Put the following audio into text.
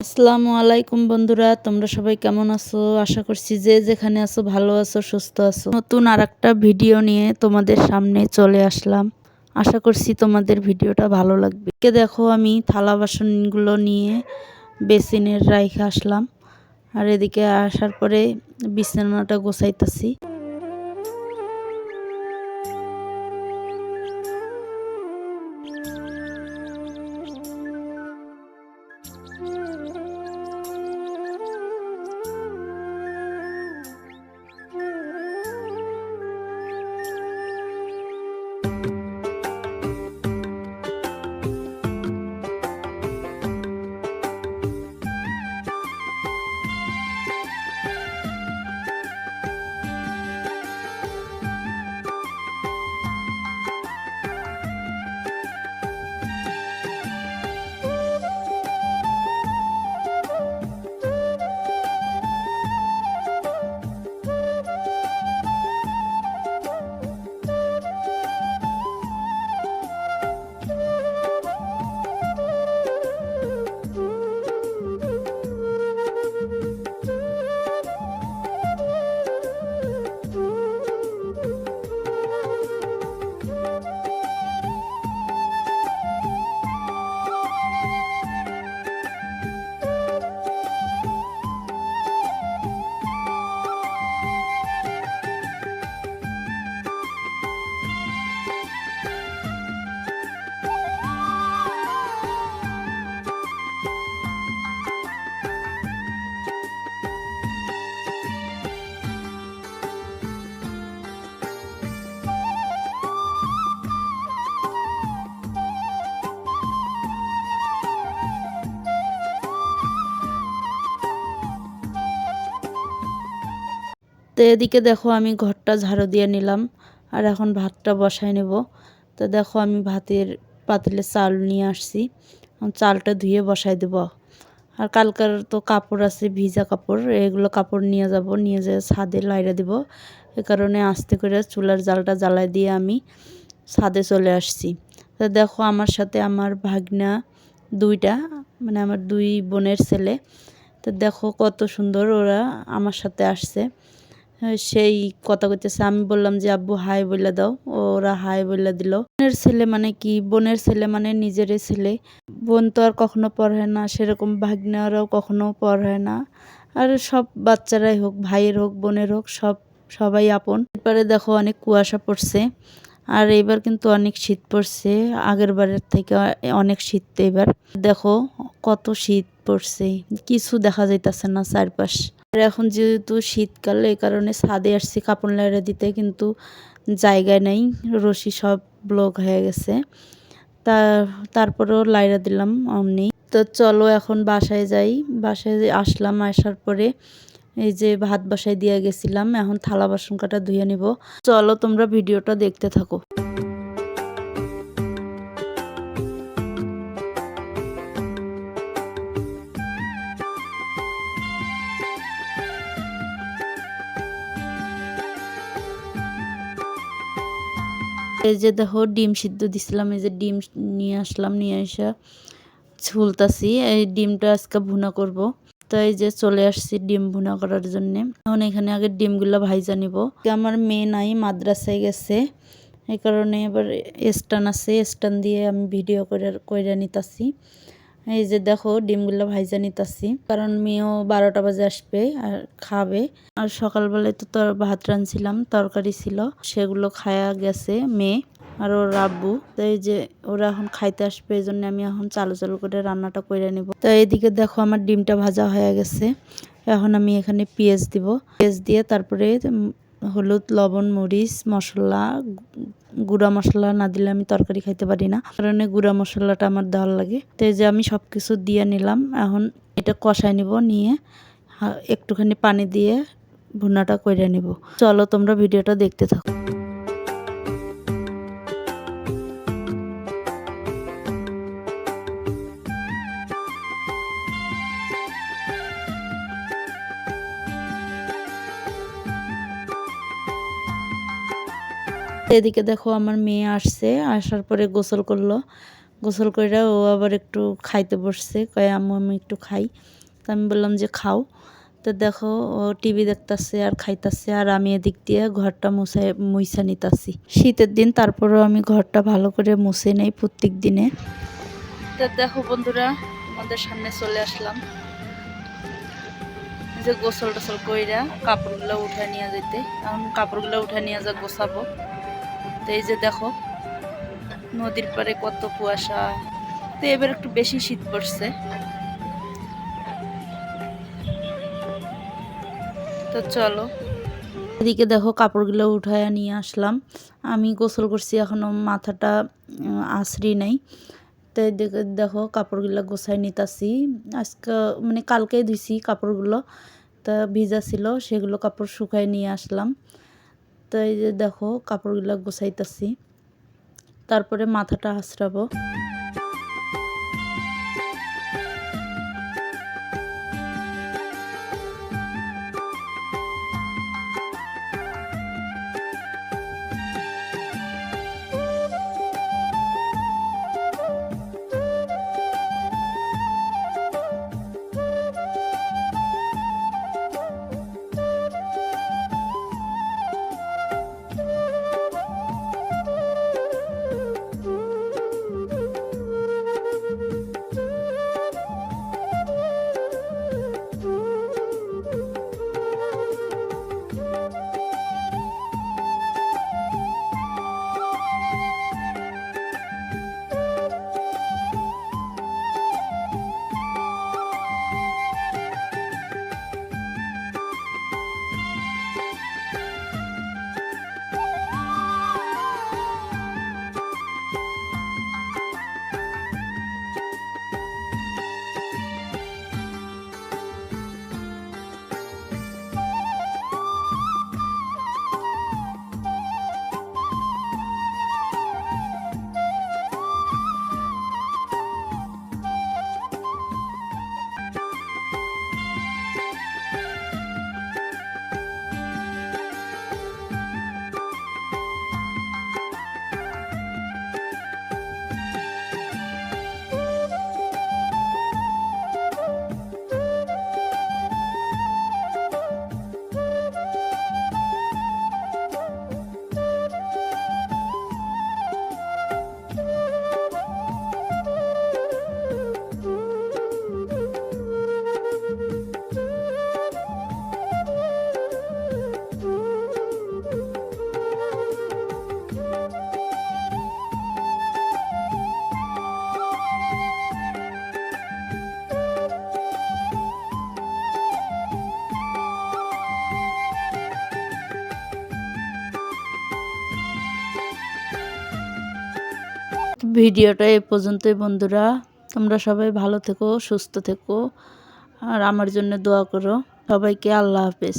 আসসালামু আলাইকুম বন্ধুরা, তোমরা সবাই কেমন আছো? আশা করছি যে যেখানে আছো ভালো আছো, সুস্থ আছো। নতুন আর একটা ভিডিও নিয়ে তোমাদের সামনে চলে আসলাম। আশা করছি তোমাদের ভিডিওটা ভালো লাগবে। কে দেখো আমি থালা বাসনগুলো নিয়ে বেসিনের রাইখে আসলাম। আর এদিকে আসার পরে বিছানাটা গোছাইতেছি। তো এদিকে দেখো আমি ঘরটা ঝাড়ু দিয়ে নিলাম, আর এখন ভাতটা বসাই নেব। তো দেখো আমি ভাতের পাতিলে চাল নিয়ে আসছি চালটা ধুয়ে বসাই দেব। আর কালকার তো কাপড় আছে, ভিজা কাপড়, এগুলো কাপড় নিয়ে যাব, নিয়ে যেয়ে ছাদে লাইড়া দেব। এ কারণে আস্তে করে চুলার জালটা জ্বালাই দিয়ে আমি ছাদে চলে আসছি। তো দেখো আমার সাথে আমার ভাগনা দুইটা মানে আমার দুই বোনের ছেলে। তো দেখো কত সুন্দর ওরা আমার সাথে আসছে। সেই কথা কইতেছে। আমি বললাম যে, আব্বু, হাই বলে দাও। ওরা হাই বলে দিল। বোনের ছেলে মানে কি? বোনের ছেলে মানে নিজেরই ছেলে। বোন তো আর কখনো পড়ে না। সেরকম ভাগ্নারাও কখনো পড়ে না। আর সব বাচ্চারাই হোক, ভাইয়ের হোক, বোনের হোক, সব, সবাই আপন। এরপরে দেখো অনেক কুয়াশা পড়ছে। আর এবার কিন্তু অনেক শীত পড়ছে। আগের বারের থেকে অনেক শীত এবার। দেখো কত শীত পড়ছে। কিছু দেখা যাইতেছে না চারপাশ। আর এখন যেহেতু শীতকাল, এই কারণে ছাদে আসছি, কাপড় লাইড়া দিতে, কিন্তু জায়গায় নেই, রশি সব ব্লক হয়ে গেছে। তা, তারপরেও লাইড়া দিলাম অমনি। তো চলো এখন বাসায় যাই। বাসায় আসলাম, আসার পরে এই যে ভাত বাসায় দিয়ে গেছিলাম, এখন থালা বাসন কাটা ধুয়ে নিব। চলো তোমরা ভিডিওটা দেখতে থাকো। এই যে দেখো ডিম সিদ্ধ দিছিলাম, এই যে ডিম নিয়ে আসলাম, নিয়ে আসা ছুলতাছি। এই ডিমটা আজকে ভুনা করব। তো এই যে চলে আসছি ডিম ভুনা করার জন্য। এখন এখানে আগে ডিমগুলো ভাই জানিব আমার মেয়ে নাই, মাদ্রাসায় গেছে। এই কারণে এবার স্টান আছে, স্টান দিয়ে আমি ভিডিও করে করে নিতাছি। এই যে দেখো ডিমগুলো ভাইজা নিতাছি। কারণ মেয়েও বারোটা বাজে আসবে আর খাবে। আর সকালবেলায় তো তোর ভাত রাঁধছিলাম, তরকারি ছিল, সেগুলো খায়া গেছে মেয়ে আর ওর রাব্বু তো এই যে ওরা এখন খাইতে আসবে, এই জন্য আমি এখন চালু চালু করে রান্নাটা করে নিব। তো এইদিকে দেখো আমার ডিমটা ভাজা হয়ে গেছে। এখন আমি এখানে পেঁয়াজ দিব। পেঁয়াজ দিয়ে তারপরে হলুদ, লবণ, মরিচ, মশলা, গুঁড়া মশলা না দিলে আমি তরকারি খাইতে পারি না। কারণে গুঁড়া মশলাটা আমার দেওয়ার লাগে। তো যে আমি সব কিছু দিয়ে নিলাম, এখন এটা কষাই নিব, নিয়ে একটুখানি পানি দিয়ে ভুনাটা করে নিব। চলো তোমরা ভিডিওটা দেখতে থাকো। এদিকে দেখো আমার মেয়ে আসছে, আসার পরে গোসল করল। গোসল করে ও আবার একটু খাইতে বসছে, কয়ে, আম্মু, আমি একটু খাই। তো আমি বললাম যে, খাও। তো দেখো, ও টিভি দেখতাছে আর খাইতাছে আর আমি এদিক দিয়ে ঘরটা মুছাই মুইসা নিতাছি। শীতের দিন, তারপরেও আমি ঘরটা ভালো করে মুছে নেই প্রত্যেক দিনে। তো দেখো বন্ধুরা আমাদের সামনে চলে আসলাম। যে গোসল টোসল কইরা কাপড়গুলো উঠে নিয়ে যেতে এখন কাপড়গুলো উঠে নিয়ে যা গোছাবো। তো এই যে দেখো, নদীর পাড়ে কত কুয়াশা। তো এবার একটু বেশি শীত পড়ছে। তো চলো। এদিকে দেখো কাপড়গুলো উঠায় নিয়ে আসলাম। আমি গোসল করছি, এখনও মাথাটা আঁচড়ি নাই। তো এদিকে দেখো কাপড়গুলো গোছায় নিতাছি। আজকে মানে কালকেই ধুইছি কাপড়গুলো। তা ভিজা ছিল, সেগুলো কাপড় শুকায় নিয়ে আসলাম। তো এই যে দেখো কাপড়গুলো গোছাইতেছি। তারপরে মাথাটা আঁচড়াবো ভিডিওটা এ পর্যন্তই বন্ধুরা। তোমরা সবাই ভালো থেকো, সুস্থ থেকো, আর আমার জন্য দোয়া করো। সবাইকে আল্লাহ হাফেজ।